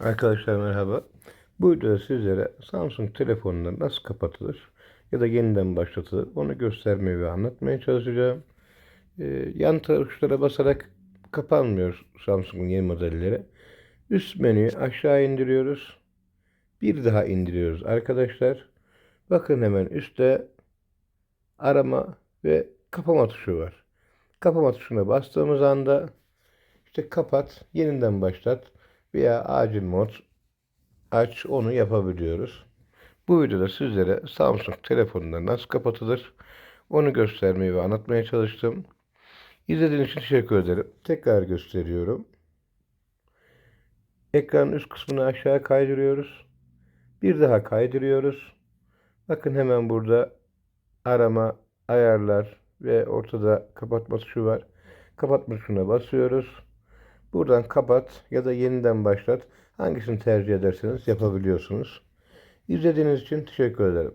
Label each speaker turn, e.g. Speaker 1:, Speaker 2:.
Speaker 1: Arkadaşlar merhaba. Bu videoda sizlere Samsung telefonunda nasıl kapatılır ya da yeniden başlatılır onu göstermeye ve anlatmaya çalışacağım. Ee, yan tuşlara basarak kapanmıyor Samsung'un yeni modelleri. Üst menüyü aşağı indiriyoruz. Bir daha indiriyoruz arkadaşlar. Bakın hemen üstte arama ve kapama tuşu var. Kapama tuşuna bastığımız anda işte kapat, yeniden başlat veya acil mod aç onu yapabiliyoruz. Bu videoda sizlere Samsung telefonunda nasıl kapatılır onu göstermeyi ve anlatmaya çalıştım. İzlediğiniz için teşekkür ederim. Tekrar gösteriyorum. Ekranın üst kısmını aşağı kaydırıyoruz. Bir daha kaydırıyoruz. Bakın hemen burada arama, ayarlar ve ortada kapatma tuşu var. Kapatma tuşuna basıyoruz. Buradan kapat ya da yeniden başlat. Hangisini tercih ederseniz yapabiliyorsunuz. İzlediğiniz için teşekkür ederim.